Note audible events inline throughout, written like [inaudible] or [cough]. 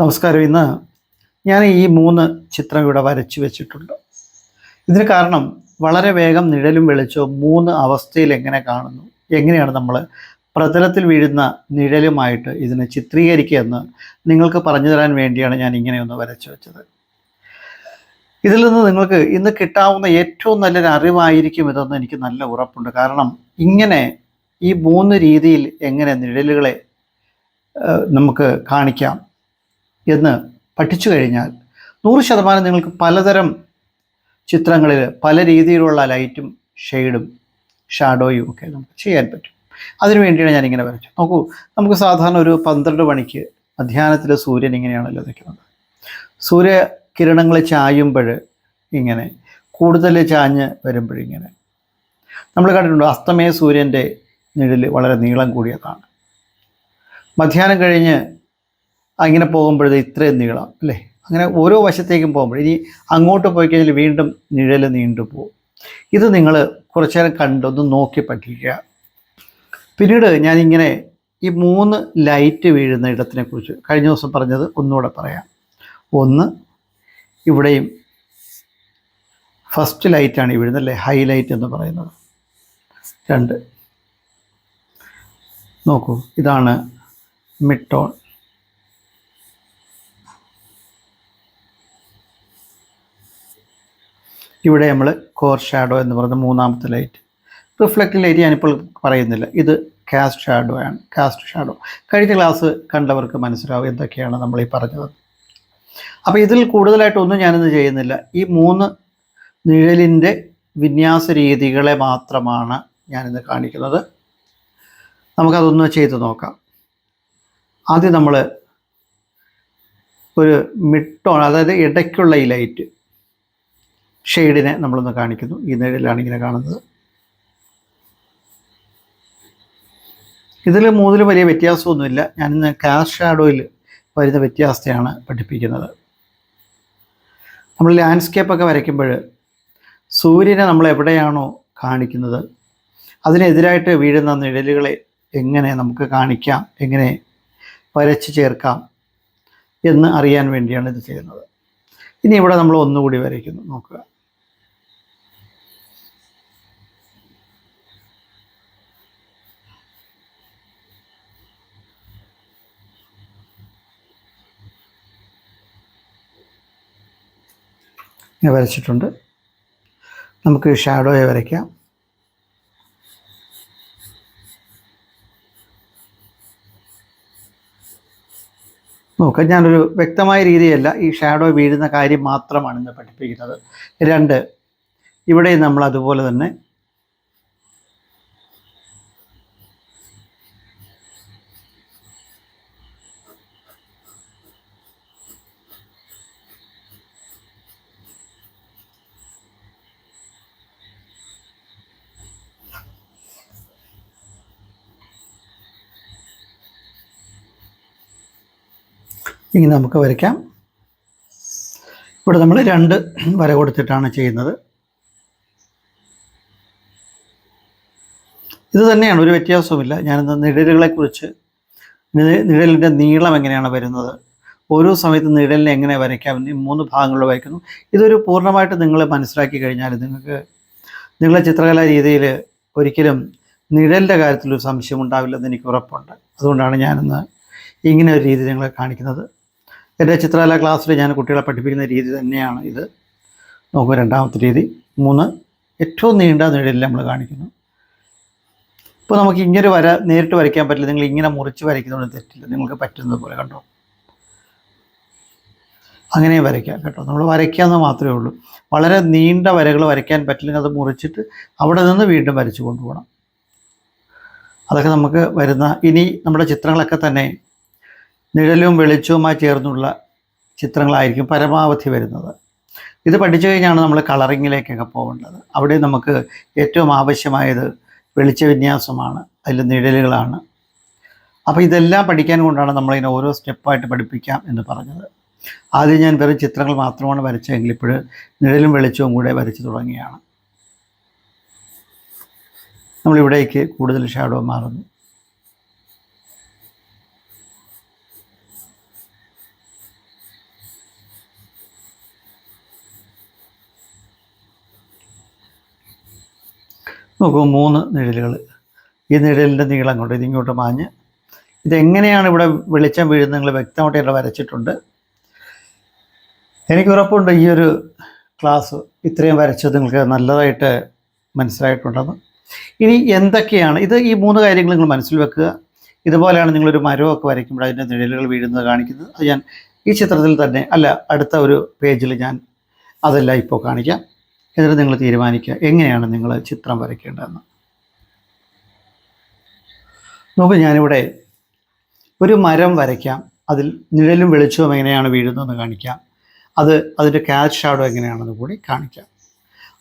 നമസ്കാരം. ഇന്ന് ഞാൻ ഈ മൂന്ന് ചിത്രം ഇവിടെ വരച്ചു വെച്ചിട്ടുണ്ട്. ഇതിന് കാരണം വളരെ വേഗം നിഴലും വെളിച്ചവും മൂന്ന് അവസ്ഥയിൽ എങ്ങനെ കാണുന്നു എങ്ങനെയാണ് നമ്മൾ പ്രതലത്തിൽ വീഴുന്ന നിഴലുമായിട്ട് ഇതിനെ ചിത്രീകരിക്കുക എന്ന് നിങ്ങൾക്ക് പറഞ്ഞു തരാൻ വേണ്ടിയാണ് ഞാൻ ഇങ്ങനെയൊന്ന് വരച്ചു വെച്ചത്. ഇതിൽ നിന്ന് നിങ്ങൾക്ക് ഇന്ന് കിട്ടാവുന്ന ഏറ്റവും നല്ലൊരു അറിവായിരിക്കും ഇതെന്ന് എനിക്ക് നല്ല ഉറപ്പുണ്ട്. കാരണം ഇങ്ങനെ ഈ മൂന്ന് രീതിയിൽ എങ്ങനെ നിഴലുകളെ നമുക്ക് കാണിക്കാം. എന്ന് പഠിച്ചു കഴിഞ്ഞാൽ നൂറ് ശതമാനം നിങ്ങൾക്ക് പലതരം ചിത്രങ്ങളിൽ പല രീതിയിലുള്ള ലൈറ്റും ഷെയ്ഡും ഷാഡോയും ഒക്കെ നമുക്ക് ചെയ്യാൻ പറ്റും. അതിനു വേണ്ടിയാണ് ഞാനിങ്ങനെ വരച്ചത്. നോക്കൂ നമുക്ക് സാധാരണ ഒരു പന്ത്രണ്ട് മണിക്ക് മധ്യാഹ്നത്തിൽ സൂര്യൻ ഇങ്ങനെയാണല്ലോ നിൽക്കുന്നത്. സൂര്യകിരണങ്ങൾ ചായുമ്പോൾ ഇങ്ങനെ കൂടുതൽ ചാഞ്ഞ് വരുമ്പോഴിങ്ങനെ നമ്മൾ കണ്ടിട്ടുണ്ട് അസ്തമയ സൂര്യന്റെ നിഴൽ വളരെ നീളം കൂടിയതാണ്. മധ്യാഹ്നം കഴിഞ്ഞ് അങ്ങനെ പോകുമ്പോഴത് ഇത്രയും നീളം അല്ലേ? അങ്ങനെ ഓരോ വശത്തേക്കും പോകുമ്പോൾ ഇനി അങ്ങോട്ട് പോയി കഴിഞ്ഞാൽ വീണ്ടും നിഴൽ നീണ്ടു പോകും. ഇത് നിങ്ങൾ കുറച്ചു നേരം കണ്ടൊന്ന് നോക്കി പഠിക്കുക. പിന്നീട് ഞാനിങ്ങനെ ഈ മൂന്ന് ലൈറ്റ് വീഴുന്ന ഇടത്തിനെ കുറിച്ച് കഴിഞ്ഞ ദിവസം പറഞ്ഞത് ഒന്നുകൂടെ പറയാം. ഒന്ന് ഇവിടെയും ഫസ്റ്റ് ലൈറ്റാണ് ഈ വീഴുന്നത് അല്ലേ? ഹൈലൈറ്റ് എന്ന് പറയുന്നത്. രണ്ട് നോക്കൂ ഇതാണ് മിഡ് ടോൺ ഇവിടെ നമ്മൾ കോർ ഷാഡോ എന്ന് പറയുന്ന മൂന്നാമത്തെ ലൈറ്റ് റിഫ്ലക്റ്റീവ് ലൈറ്റ് ഞാനിപ്പോൾ പറയുന്നില്ല. ഇത് കാസ്റ്റ് ഷാഡോ ആണ്. കാസ്റ്റ് ഷാഡോ കഴിഞ്ഞ ക്ലാസ് കണ്ടവർക്ക് മനസ്സിലാവും എന്തൊക്കെയാണ് നമ്മൾ ഈ പറഞ്ഞത്. അപ്പോൾ ഇതിൽ കൂടുതലായിട്ടൊന്നും ഞാനിന്ന് ചെയ്യുന്നില്ല. ഈ മൂന്ന് നിഴലിന്റെ വിന്യാസ രീതികളെ മാത്രമാണ് ഞാനിന്ന് കാണിക്കുന്നത്. നമുക്കതൊന്ന് ചെയ്ത് നോക്കാം. ആദ്യം നമ്മൾ ഒരു മിഡ് ടോൺ അതായത് ഇടയ്ക്കുള്ള ഈ ലൈറ്റ് ഷെയ്ഡിനെ നമ്മളൊന്ന് കാണിക്കുന്നു. ഈ നിഴലിലാണ് ഇങ്ങനെ കാണുന്നത്. ഇതിൽ മൂന്നിൽ വലിയ വ്യത്യാസമൊന്നുമില്ല. ഞാനിന്ന് കാസ്റ്റ് ഷാഡോയിൽ വരുന്ന വ്യത്യാസത്തെയാണ് പഠിപ്പിക്കുന്നത്. നമ്മൾ ലാൻഡ്സ്കേപ്പൊക്കെ വരയ്ക്കുമ്പോൾ സൂര്യനെ നമ്മൾ എവിടെയാണോ കാണിക്കുന്നത് അതിനെതിരായിട്ട് വീഴുന്ന നിഴലുകളെ എങ്ങനെ നമുക്ക് കാണിക്കാം എങ്ങനെ വരച്ച് ചേർക്കാം എന്ന് അറിയാൻ വേണ്ടിയാണ് ഇത് ചെയ്യുന്നത്. ഇനി ഇവിടെ നമ്മൾ ഒന്നുകൂടി വരയ്ക്കുന്നു. നോക്കുക. ഇങ്ങനെ വരച്ചിട്ടുണ്ട്. നമുക്ക് ഷാഡോയെ വരയ്ക്കാം. നോക്കാം ഞാനൊരു വ്യക്തമായ രീതിയല്ല ഈ ഷാഡോ വീഴുന്ന കാര്യം മാത്രമാണ് ഇന്ന് പഠിപ്പിക്കുന്നത്. രണ്ട് ഇവിടെ നമ്മൾ അതുപോലെ തന്നെ ഇങ്ങനെ നമുക്ക് വരയ്ക്കാം. ഇവിടെ നമ്മൾ രണ്ട് വര കൊടുത്തിട്ടാണ് ചെയ്യുന്നത്. ഇത് തന്നെയാണ് ഒരു വ്യത്യാസവുമില്ല. ഞാനിന്ന് നിഴലുകളെക്കുറിച്ച് കുറിച്ച് നിഴലിന്റെ നീളം എങ്ങനെയാണ് വരുന്നത് ഓരോ സമയത്ത് നിഴലിനെ എങ്ങനെ വരയ്ക്കാം എന്നീ മൂന്ന് ഭാഗങ്ങളിൽ വരയ്ക്കുന്നു. ഇതൊരു പൂർണമായിട്ട് നിങ്ങൾ മനസ്സിലാക്കി കഴിഞ്ഞാൽ നിങ്ങൾക്ക് നിങ്ങളുടെ ചിത്രകലാ രീതിയിൽ ഒരിക്കലും നിഴലിന്റെ കാര്യത്തിലൊരു സംശയം ഉണ്ടാവില്ലെന്ന് എനിക്ക് ഉറപ്പുണ്ട്. അതുകൊണ്ടാണ് ഞാനിന്ന് ഇങ്ങനെ ഒരു രീതി നിങ്ങളെ കാണിക്കുന്നത്. എന്റെ ചിത്രകലാ ക്ലാസ്സിൽ ഞാൻ കുട്ടികളെ പഠിപ്പിക്കുന്ന രീതി തന്നെയാണ് ഇത്. നോക്കുക രണ്ടാമത്തെ രീതി. മൂന്ന് ഏറ്റവും നീണ്ട നിഴലിൽ നമ്മൾ കാണിക്കുന്നു. ഇപ്പോൾ നമുക്ക് ഇങ്ങനെ വര നേരിട്ട് വരയ്ക്കാൻ പറ്റില്ല. നിങ്ങൾ ഇങ്ങനെ മുറിച്ച് വരയ്ക്കുന്നതുകൊണ്ട് തെറ്റില്ല. നിങ്ങൾക്ക് പറ്റുന്നത് പോലെ കണ്ടോ? അങ്ങനെ വരയ്ക്കാം കേട്ടോ. നമ്മൾ വരയ്ക്കാമെന്ന് മാത്രമേ ഉള്ളൂ. വളരെ നീണ്ട വരകൾ വരയ്ക്കാൻ പറ്റില്ലെങ്കിൽ അത് മുറിച്ചിട്ട് അവിടെ നിന്ന് വീണ്ടും വരച്ചു കൊണ്ടുപോകണം. അതൊക്കെ നമുക്ക് വരുന്ന ഇനി നമ്മുടെ ചിത്രങ്ങളൊക്കെ തന്നെ നിഴലും വെളിച്ചവുമായി ചേർന്നുള്ള ചിത്രങ്ങളായിരിക്കും പരമാവധി വരുന്നത്. ഇത് പഠിച്ചു കഴിഞ്ഞാണ് നമ്മൾ കളറിങ്ങിലേക്കൊക്കെ പോകേണ്ടത്. അവിടെ നമുക്ക് ഏറ്റവും ആവശ്യമായത് വെളിച്ച വിന്യാസമാണ് അതിൽ നിഴലുകളാണ്. അപ്പോൾ ഇതെല്ലാം പഠിക്കാൻ കൊണ്ടാണ് നമ്മളിങ്ങനെ ഓരോ സ്റ്റെപ്പായിട്ട് പഠിപ്പിക്കാം എന്ന് പറഞ്ഞത്. ആദ്യം ഞാൻ വെറും ചിത്രങ്ങൾ മാത്രമാണ് വരച്ചതെങ്കിൽ ഇപ്പോൾ നിഴലും വെളിച്ചവും കൂടെ വരച്ചു തുടങ്ങിയാണ്. നമ്മളിവിടേക്ക് കൂടുതൽ ഷാഡോ മാറുന്നു. നോക്കൂ മൂന്ന് നിഴലുകൾ. ഈ നിഴലിന്റെ നീളം അങ്ങോട്ട് ഇതിങ്ങോട്ട് മാഞ്ഞ് ഇതെങ്ങനെയാണ് ഇവിടെ വെളിച്ചം വീഴുന്നത് നിങ്ങൾ വ്യക്തമായിട്ട് ഇവിടെ വരച്ചിട്ടുണ്ട്. എനിക്ക് ഉറപ്പുണ്ട് ഈ ഒരു ക്ലാസ് ഇത്രയും വരച്ചത് നിങ്ങൾക്ക് നല്ലതായിട്ട് മനസ്സിലായിട്ടുണ്ടെന്ന്. ഇനി എന്തൊക്കെയാണ്? ഇത് ഈ മൂന്ന് കാര്യങ്ങൾ നിങ്ങൾ മനസ്സിൽ വെക്കുക. ഇതുപോലെയാണ് നിങ്ങളൊരു മരമൊക്കെ വരയ്ക്കുമ്പോൾ അതിന്റെ നിഴലുകൾ വീഴുന്നത് കാണിക്കുന്നത്. അത് ഞാൻ ഈ ചിത്രത്തിൽ തന്നെ അല്ല അടുത്ത ഒരു പേജിൽ ഞാൻ അതെല്ലാം ഇപ്പോൾ കാണിക്കാം. എന്നിട്ട് നിങ്ങൾ തീരുമാനിക്കുക. എങ്ങനെയാണ് നിങ്ങൾ ചിത്രം വരയ്ക്കേണ്ടതെന്ന്? നോക്കൂ ഞാനിവിടെ ഒരു മരം വരയ്ക്കാം. അതിൽ നിഴലും വെളിച്ചവും എങ്ങനെയാണ് വീഴുന്നതെന്ന് കാണിക്കാം. അത് അതിന്റെ ക്യാച്ച് ഷാഡോ എങ്ങനെയാണെന്ന് കൂടി കാണിക്കാം.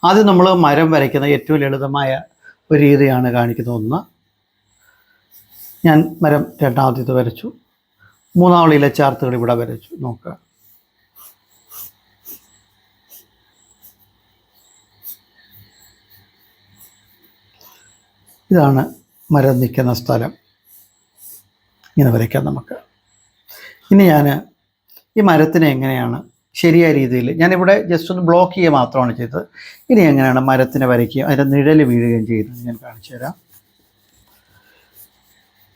ആദ്യം നമ്മൾ മരം വരയ്ക്കുന്ന ഏറ്റവും ലളിതമായ ഒരു രീതിയാണ് കാണിക്കുന്ന ഒന്ന് ഞാൻ മരം രണ്ടാമത്തേത് വരച്ചു. മൂന്നാമളിയിലെ ചാർത്തുകൾ ഇവിടെ വരച്ചു. നോക്കുക. ഇതാണ് മരം നിൽക്കുന്ന സ്ഥലം. ഇങ്ങനെ വരയ്ക്കാം നമുക്ക്. ഇനി ഞാൻ ഈ മരത്തിനെ എങ്ങനെയാണ് ശരിയായ രീതിയിൽ ഞാനിവിടെ ജസ്റ്റ് ഒന്ന് ബ്ലോക്ക് ചെയ്യുക മാത്രമാണ് ചെയ്തത്. ഇനി എങ്ങനെയാണ് മരത്തിനെ വരയ്ക്കുകയും അതിന്റെ നിഴൽ വീഴുകയും ചെയ്യുന്നത് ഞാൻ കാണിച്ചു തരാം.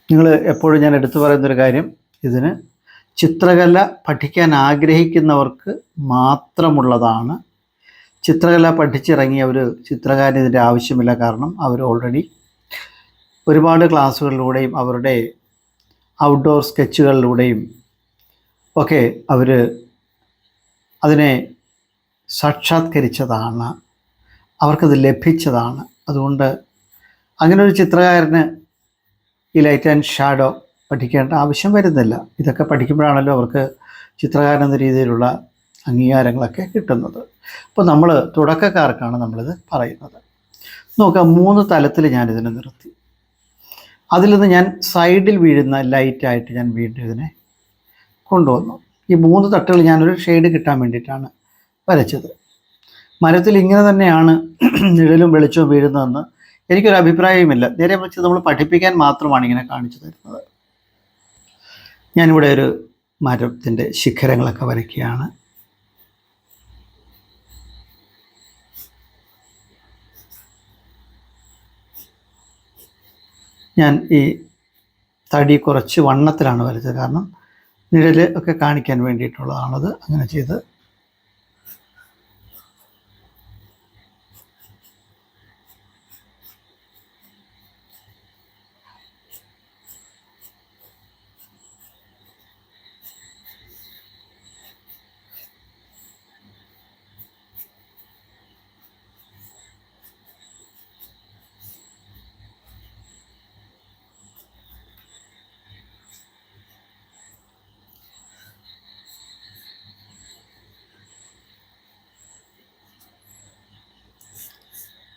നിങ്ങൾ എപ്പോഴും ഞാൻ എടുത്തു പറയുന്നൊരു കാര്യം ഇതിന് ചിത്രകല പഠിക്കാൻ ആഗ്രഹിക്കുന്നവർക്ക് മാത്രമുള്ളതാണ്. ചിത്രകല പഠിച്ചിറങ്ങിയ ഒരു ചിത്രകാരൻ ഇതിന്റെ ആവശ്യമില്ല കാരണം അവർ ഓൾറെഡി ഒരുപാട് ക്ലാസ്സുകളിലൂടെയും അവരുടെ ഔട്ട്ഡോർ സ്കെച്ചുകളിലൂടെയും ഒക്കെ അവർ അതിനെ സാക്ഷാത്കരിച്ചതാണ്. അവർക്കത് ലഭിച്ചതാണ്. അതുകൊണ്ട് അങ്ങനെ ഒരു ചിത്രകാരന് ഈ ലൈറ്റ് ആൻഡ് ഷാഡോ പഠിക്കേണ്ട ആവശ്യം വരുന്നില്ല. ഇതൊക്കെ പഠിക്കുമ്പോഴാണല്ലോ അവർക്ക് ചിത്രകാരൻ എന്ന രീതിയിലുള്ള അംഗീകാരങ്ങളൊക്കെ കിട്ടുന്നത്. അപ്പോൾ നമ്മൾ തുടക്കക്കാർക്കാണ് നമ്മളിത് പറയുന്നത്. നോക്കാം മൂന്ന് തലത്തിൽ ഞാനിതിനെ നിർത്തി. അതിൽ നിന്ന് ഞാൻ സൈഡിൽ വീഴുന്ന ലൈറ്റായിട്ട് ഞാൻ വീണ്ടും ഇതിനെ കൊണ്ടുവന്നു. ഈ മൂന്ന് തട്ടുകൾ ഞാനൊരു ഷെയ്ഡ് കിട്ടാൻ വേണ്ടിയിട്ടാണ് വരച്ചത്. മരത്തിൽ ഇങ്ങനെ തന്നെയാണ് [clears throat] നിഴലും വെളിച്ചവും വീഴുന്നതെന്ന് എനിക്കൊരു അഭിപ്രായവുമില്ല. നേരെ മറിച്ച് നമ്മൾ പഠിപ്പിക്കാൻ മാത്രമാണ് ഇങ്ങനെ കാണിച്ചു തരുന്നത്. ഞാനിവിടെ ഒരു മരത്തിന്റെ ശിഖരങ്ങളൊക്കെ വരയ്ക്കുകയാണ്. ഞാൻ ഈ തടി കുറച്ച് വണ്ണത്തിലാണ് വരച്ചത്. കാരണം നിഴൽ ഒക്കെ കാണിക്കാൻ വേണ്ടിയിട്ടുള്ളതാണത്. അങ്ങനെ ചെയ്ത്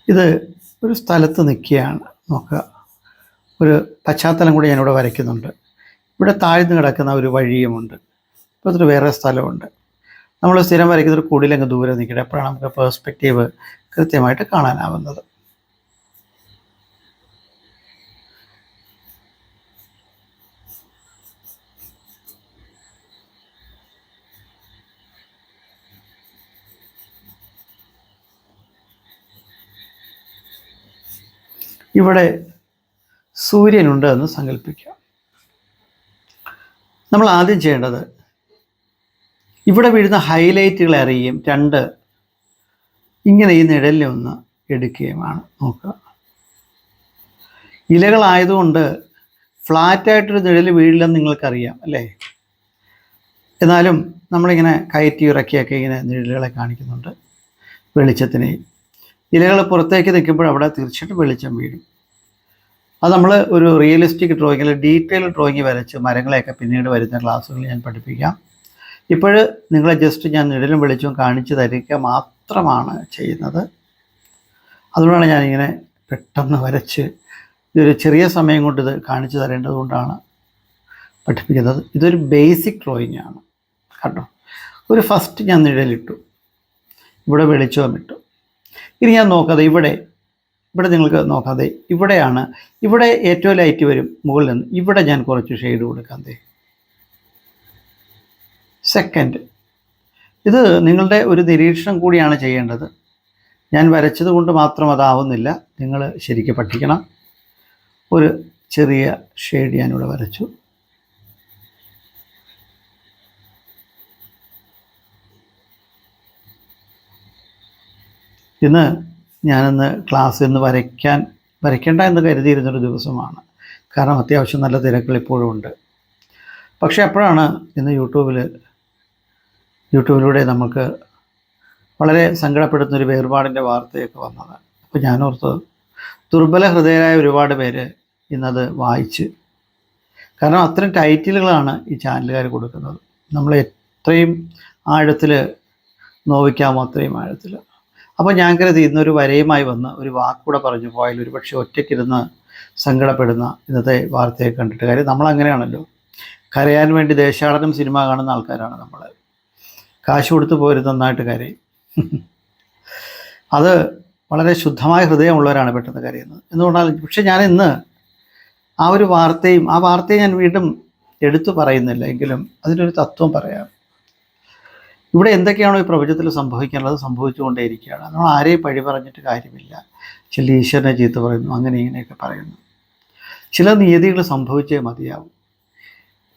ഇത് ഒരു സ്ഥലത്ത് നിൽക്കുകയാണ്. നോക്കുക. ഒരു പശ്ചാത്തലം കൂടി ഞാനിവിടെ വരയ്ക്കുന്നുണ്ട്. ഇവിടെ താഴ്ന്നു കിടക്കുന്ന ഒരു വഴിയുമുണ്ട്. ഇപ്പോഴത്തെ വേറെ സ്ഥലമുണ്ട്. നമ്മൾ സ്ഥിരം വരയ്ക്കുന്നൊരു ഒരു കുടിലങ്ങ് ദൂരെ നിൽക്കട്ടെ. അപ്പോഴാണ് നമുക്ക് പേഴ്സ്പെക്റ്റീവ് കൃത്യമായിട്ട് കാണാനാവുന്നത്. ഇവിടെ സൂര്യനുണ്ട് എന്ന് സങ്കല്പിക്കാം നമ്മൾ ആദ്യം ചെയ്യേണ്ടത് ഇവിടെ വീഴുന്ന ഹൈലൈറ്റുകൾ അറിയുകയും രണ്ട് ഇങ്ങനെ ഈ നിഴലിനെ ഒന്ന് എടുക്കുകയുമാണ്. നോക്കുക. ഇലകളായതുകൊണ്ട് ഫ്ലാറ്റായിട്ടൊരു നിഴൽ വീഴില്ലെന്ന് നിങ്ങൾക്കറിയാം അല്ലേ? എന്നാലും നമ്മളിങ്ങനെ കയറ്റി ഇറക്കിയൊക്കെ ഇങ്ങനെ നിഴലുകളെ കാണിക്കുന്നുണ്ട് വെളിച്ചത്തിനെ ഇലകൾ പുറത്തേക്ക് നിൽക്കുമ്പോൾ അവിടെ തീർച്ചയായിട്ടും വെളിച്ചം വീഴും. അത് നമ്മൾ ഒരു റിയലിസ്റ്റിക് ഡ്രോയിങ്ങിൽ ഡീറ്റെയിൽ ഡ്രോയിങ് വരച്ച് മരങ്ങളെയൊക്കെ പിന്നീട് വരുന്ന ക്ലാസ്സുകളിൽ ഞാൻ പഠിപ്പിക്കാം. ഇപ്പോൾ നിങ്ങളെ ജസ്റ്റ് ഞാൻ നിഴലും വെളിച്ചവും കാണിച്ചു തരിക മാത്രമാണ് ചെയ്യുന്നത്. അതുകൊണ്ടാണ് ഞാനിങ്ങനെ പെട്ടെന്ന് വരച്ച് ഇതൊരു ചെറിയ സമയം കൊണ്ട് ഇത് കാണിച്ചു തരേണ്ടതുകൊണ്ടാണ് പഠിപ്പിക്കുന്നത്. ഇതൊരു ബേസിക് ഡ്രോയിങ് ആണ്. കണ്ടോ? ഒരു ഫസ്റ്റ് ഞാൻ നിഴലിട്ടു. ഇവിടെ വെളിച്ചവും ഇട്ടു. ഇനി ഞാൻ നോക്കാതെ ഇവിടെ ഇവിടെ നിങ്ങൾക്ക് നോക്കാതെ ഇവിടെയാണ് ഇവിടെ ഏറ്റവും ലൈറ്റ് വരും മുകളിൽ നിന്ന്. ഇവിടെ ഞാൻ കുറച്ച് ഷെയ്ഡ് കൊടുക്കാം തേ സെക്കൻഡ് ഇത് നിങ്ങളുടെ ഒരു നിരീക്ഷണം കൂടിയാണ് ചെയ്യേണ്ടത്. ഞാൻ വരച്ചത് കൊണ്ട് മാത്രം അതാവുന്നില്ല. നിങ്ങൾ ശരിക്കും പഠിക്കണം. ഒരു ചെറിയ ഷെയ്ഡ് ഞാനിവിടെ വരച്ചു. ഇന്ന് ഞാനിന്ന് ക്ലാസ് നിന്ന് വരയ്ക്കാൻ വരയ്ക്കേണ്ട എന്ന് കരുതിയിരുന്നൊരു ദിവസമാണ്. കാരണം അത്യാവശ്യം നല്ല തിരക്കുകൾ ഇപ്പോഴും ഉണ്ട്. പക്ഷേ അപ്പോഴാണ് ഇന്ന് യൂട്യൂബിൽ യൂട്യൂബിലൂടെ നമുക്ക് വളരെ സങ്കടപ്പെടുത്തുന്നൊരു വേർപാടിന്റെ വാർത്തയൊക്കെ വന്നത്. അപ്പോൾ ഞാനോർത്ത് ദുർബല ഹൃദയരായ ഒരുപാട് പേര് ഇന്നത് വായിച്ച് കാരണം അത്തരം ടൈറ്റിലുകളാണ് ഈ ചാനലുകാർ കൊടുക്കുന്നത്. നമ്മൾ എത്രയും ആഴത്തിൽ നോവിക്കാമോ അത്രയും ആഴത്തിൽ അപ്പോൾ ഞാൻ കരുതി ഇന്നൊരു വരയുമായി വന്ന് ഒരു വാക്കൂടെ പറഞ്ഞു പോയാൽ ഒരു പക്ഷേ ഒറ്റയ്ക്കിരുന്ന് സങ്കടപ്പെടുന്ന ഇന്നത്തെ വാർത്തയെ കണ്ടിട്ട്. കാര്യം നമ്മളങ്ങനെയാണല്ലോ. കരയാൻ വേണ്ടി ദേശാടനം സിനിമ കാണുന്ന ആൾക്കാരാണ് നമ്മൾ കാശ് കൊടുത്ത് പോരുത് നന്നായിട്ട് കരയും. അത് വളരെ ശുദ്ധമായ ഹൃദയമുള്ളവരാണ് പെട്ടെന്ന് കരയുന്നത്. എന്തുകൊണ്ടാൽ പക്ഷെ ഞാൻ ഇന്ന് ആ ഒരു വാർത്തയും ആ വാർത്തയെ ഞാൻ വീണ്ടും എടുത്തു പറയുന്നില്ല. എങ്കിലും അതിനൊരു തത്വം പറയാം. ഇവിടെ എന്തൊക്കെയാണോ ഈ പ്രപഞ്ചത്തിൽ സംഭവിക്കാനുള്ളത്? സംഭവിച്ചുകൊണ്ടേയിരിക്കുകയാണ്. നമ്മൾ ആരെയും പഴി പറഞ്ഞിട്ട് കാര്യമില്ല. ചില ഈശ്വരനെ ചീത്ത പറയുന്നു അങ്ങനെ ഇങ്ങനെയൊക്കെ പറയുന്നു. ചില നിയതികൾ സംഭവിച്ചേ മതിയാവും.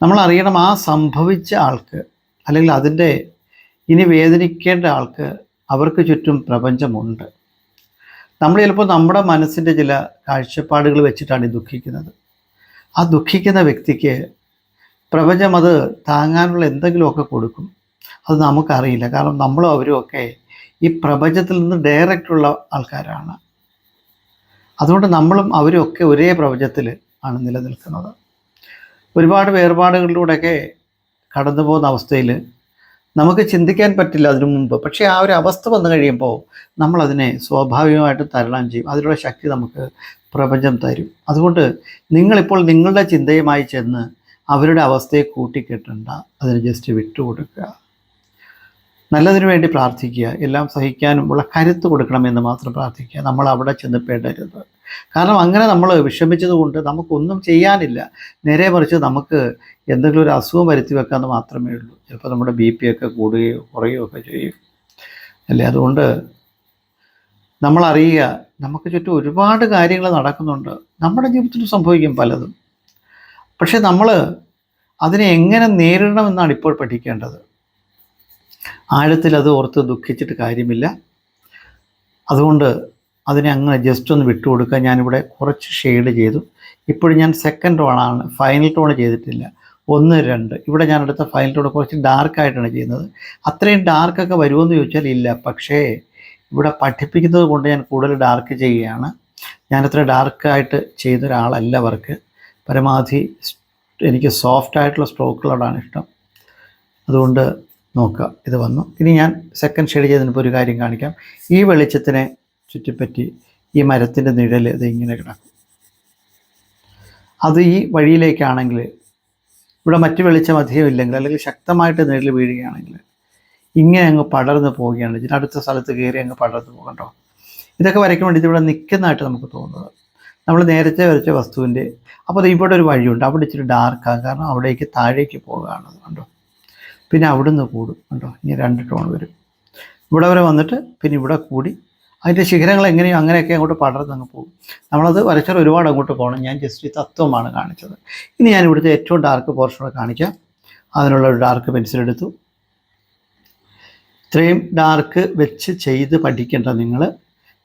നമ്മൾ അറിയണം ആ സംഭവിച്ച ആൾക്ക് അല്ലെങ്കിൽ അതിന്റെ ഇനി വേദനിക്കേണ്ട ആൾക്ക് അവർക്ക് ചുറ്റും പ്രപഞ്ചമുണ്ട്. നമ്മൾ ചിലപ്പോൾ നമ്മുടെ മനസ്സിന്റെ ചില കാഴ്ചപ്പാടുകൾ വെച്ചിട്ടാണ് ഈ ദുഃഖിക്കുന്നത്. ആ ദുഃഖിക്കുന്ന വ്യക്തിക്ക് പ്രപഞ്ചം അത് താങ്ങാനുള്ള എന്തെങ്കിലുമൊക്കെ കൊടുക്കും. അത് നമുക്കറിയില്ല. കാരണം നമ്മളും അവരും ഒക്കെ ഈ പ്രപഞ്ചത്തിൽ നിന്ന് ഡയറക്റ്റുള്ള ആൾക്കാരാണ്. അതുകൊണ്ട് നമ്മളും അവരും ഒക്കെ ഒരേ പ്രപഞ്ചത്തിൽ ആണ് നിലനിൽക്കുന്നത്. ഒരുപാട് വേർപാടുകളിലൂടെയൊക്കെ കടന്നു പോകുന്ന അവസ്ഥയിൽ നമുക്ക് ചിന്തിക്കാൻ പറ്റില്ല അതിനു മുമ്പ്. പക്ഷേ ആ ഒരു അവസ്ഥ വന്നു കഴിയുമ്പോൾ നമ്മളതിനെ സ്വാഭാവികമായിട്ട് തരണം ചെയ്യും. അതിനുള്ള ശക്തി നമുക്ക് പ്രപഞ്ചം തരും. അതുകൊണ്ട് നിങ്ങളിപ്പോൾ നിങ്ങളുടെ ചിന്തയുമായി ചെന്ന് അവരുടെ അവസ്ഥയെ കൂട്ടിക്കെട്ടണ്ട. അതിന് ജസ്റ്റ് വിട്ടുകൊടുക്കുക. നല്ലതിനു വേണ്ടി പ്രാർത്ഥിക്കുക എല്ലാം സഹിക്കാനും ഉള്ള കരുത്ത് കൊടുക്കണമെന്ന് മാത്രം പ്രാർത്ഥിക്കുക. നമ്മൾ അവിടെ ചെന്ന് പെടരുത്. കാരണം അങ്ങനെ നമ്മൾ വിഷമിച്ചത് കൊണ്ട് നമുക്കൊന്നും ചെയ്യാനില്ല. നേരെ മറിച്ച് നമുക്ക് എന്തെങ്കിലും ഒരു അസുഖം വരുത്തി വെക്കാമെന്ന് മാത്രമേ ഉള്ളൂ. ചിലപ്പോൾ നമ്മുടെ ബി പി ഒക്കെ കൂടുകയോ കുറയുകയോ ഒക്കെ ചെയ്യും. അല്ലേ? അതുകൊണ്ട് നമ്മളറിയുക നമുക്ക് ചുറ്റും ഒരുപാട് കാര്യങ്ങൾ നടക്കുന്നുണ്ട്. നമ്മുടെ ജീവിതത്തിൽ സംഭവിക്കും പലതും. പക്ഷേ നമ്മൾ അതിനെ എങ്ങനെ നേരിടണമെന്നാണ് ഇപ്പോൾ പഠിക്കേണ്ടത്. ആഴത്തിൽ അത് ഓർത്ത് ദുഃഖിച്ചിട്ട് കാര്യമില്ല. അതുകൊണ്ട് അതിനെ അങ്ങനെ ജസ്റ്റ് ഒന്ന് വിട്ടുകൊടുക്കുക ഞാനിവിടെ കുറച്ച് ഷെയ്ഡ് ചെയ്തു. ഇപ്പോഴും ഞാൻ സെക്കൻഡ് ടോണാണ് ഫൈനൽ ടോൺ ചെയ്തിട്ടില്ല. ഒന്ന് രണ്ട്. ഇവിടെ ഞാൻ എടുത്ത ഫൈനൽ ടോൺ കുറച്ച് ഡാർക്കായിട്ടാണ് ചെയ്യുന്നത്. അത്രയും ഡാർക്കൊക്കെ വരുമെന്ന് ചോദിച്ചാൽ ഇല്ല. പക്ഷേ ഇവിടെ പഠിപ്പിക്കുന്നത് കൊണ്ട് ഞാൻ കൂടുതൽ ഡാർക്ക് ചെയ്യുകയാണ്. ഞാനത്ര ഡാർക്കായിട്ട് ചെയ്ത ഒരാളല്ല വർക്ക്. പരമാവധി എനിക്ക് സോഫ്റ്റ് ആയിട്ടുള്ള സ്ട്രോക്കുകളോടാണ് ഇഷ്ടം. അതുകൊണ്ട് നോക്കുക. ഇത് വന്നു. ഇനി ഞാൻ സെക്കൻഡ് ഷെയ്ഡ് ചെയ്തപ്പോൾ ഒരു കാര്യം കാണിക്കാം. ഈ വെളിച്ചത്തിനെ ചുറ്റിപ്പറ്റി ഈ മരത്തിന്റെ നിഴൽ ഇത് ഇങ്ങനെ കിടക്കും. അത് ഈ വഴിയിലേക്കാണെങ്കിൽ ഇവിടെ മറ്റു വെളിച്ചം അധികം ഇല്ലെങ്കിൽ അല്ലെങ്കിൽ ശക്തമായിട്ട് നിഴൽ വീഴുകയാണെങ്കിൽ ഇങ്ങനെ അങ്ങ് പടർന്ന് പോവുകയാണ്. ഇതിന് അടുത്ത സ്ഥലത്ത് കയറി അങ്ങ് പടർന്ന് പോകണ്ടോ ഇതൊക്കെ വരയ്ക്കാൻ വേണ്ടി ഇവിടെ നിൽക്കുന്നതായിട്ട് നമുക്ക് തോന്നുന്നത്. നമ്മൾ നേരത്തെ വരച്ച വസ്തുവിന്റെ അപ്പോൾ ഇവിടെ ഒരു വഴിയുണ്ട്. അവിടെ ഇച്ചിരി ഡാർക്കാണ് കാരണം അവിടേക്ക് താഴേക്ക് പോകുകയാണ് കണ്ടോ? പിന്നെ അവിടുന്ന് കൂടും കണ്ടോ? ഇനി രണ്ട് ടോൺ വരും. ഇവിടെ വരെ വന്നിട്ട് പിന്നെ ഇവിടെ കൂടി. അതിന്റെ ശിഖരങ്ങൾ എങ്ങനെയോ അങ്ങനെയൊക്കെ അങ്ങോട്ട് പടർന്ന് അങ്ങ് പോകും. നമ്മളത് വരച്ചാൽ ഒരുപാട് അങ്ങോട്ട് പോകണം. ഞാൻ ജസ്റ്റ് ഈ തത്വമാണ് കാണിച്ചത്. ഇനി ഞാൻ ഇവിടുത്തെ ഏറ്റവും ഡാർക്ക് പോർഷനോടെ കാണിക്കാം. അതിനുള്ള ഒരു ഡാർക്ക് പെൻസിൽ എടുത്തു. ഇത്രയും ഡാർക്ക് വെച്ച് ചെയ്ത് പഠിക്കേണ്ട നിങ്ങൾ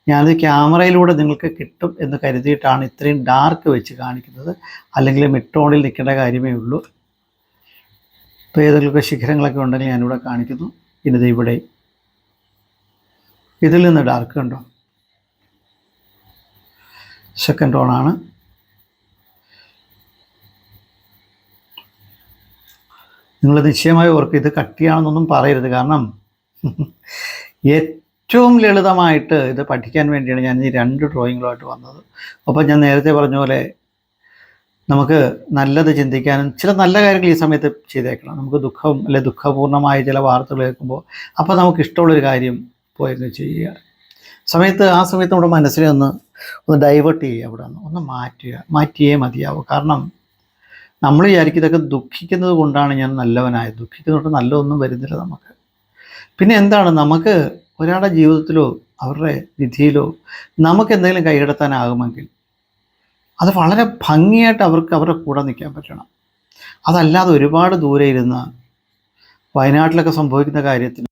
ഞാനത് ക്യാമറയിലൂടെ നിങ്ങൾക്ക് കിട്ടും എന്ന് കരുതിയിട്ടാണ് ഇത്രയും ഡാർക്ക് വെച്ച് കാണിക്കുന്നത്. അല്ലെങ്കിൽ മിട്രോണിൽ നിൽക്കേണ്ട കാര്യമേ ഉള്ളൂ. ഇപ്പോൾ ഏതെങ്കിലുമൊക്കെ ശിഖരങ്ങളൊക്കെ ഉണ്ടെങ്കിൽ ഞാനിവിടെ കാണിക്കുന്നു. ഇനി ദേ ഇവിടെ. ഇതിൽ നിന്ന് ഡാർക്ക് കണ്ടോ? സെക്കൻഡ് ടോണാണ് നിങ്ങൾ നിശ്ചയമായി ഓർക്കുക ഇത് കട്ടിയാണെന്നൊന്നും പറയരുത്. കാരണം ഏറ്റവും ലളിതമായിട്ട് ഇത് പഠിക്കാൻ വേണ്ടിയാണ് ഞാൻ ഈ രണ്ട് ഡ്രോയിങ്ങുകളായിട്ട് വന്നത്. അപ്പോൾ ഞാൻ നേരത്തെ പറഞ്ഞ പോലെ നമുക്ക് നല്ലത് ചിന്തിക്കാനും ചില നല്ല കാര്യങ്ങൾ ഈ സമയത്ത് ചെയ്തേക്കണം. നമുക്ക് ദുഃഖം അല്ലെ ദുഃഖപൂർണമായ ചില വാർത്തകൾ കേൾക്കുമ്പോൾ അപ്പോൾ നമുക്ക് ഇഷ്ടമുള്ളൊരു കാര്യം പോയിരുന്നു ചെയ്യുക. സമയത്ത് ആ സമയത്ത് നമ്മുടെ മനസ്സിനെ ഒന്ന് ഒന്ന് ഡൈവേർട്ട് ചെയ്യുക അവിടെ നിന്ന്. ഒന്ന് മാറ്റുക. മാറ്റിയേ മതിയാവൂ. കാരണം നമ്മൾ വിചാരിക്കും ഇതൊക്കെ ദുഃഖിക്കുന്നത് കൊണ്ടാണ് ഞാൻ നല്ലവനായത്. ദുഃഖിക്കുന്നതുകൊണ്ട് നല്ലതൊന്നും വരുന്നില്ല നമുക്ക്. പിന്നെ എന്താണ്? നമുക്ക് ഒരാളുടെ ജീവിതത്തിലോ അവരുടെ വിധിയിലോ നമുക്ക് എന്തെങ്കിലും കൈകടത്താനാകുമെങ്കിൽ അത് വളരെ ഭംഗിയായിട്ട് അവർക്ക് അവരുടെ കൂടെ നിൽക്കാൻ പറ്റണം. അതല്ലാതെ ഒരുപാട് ദൂരെ ഇരുന്ന് വയനാട്ടിലൊക്കെ സംഭവിക്കുന്ന കാര്യത്തിന്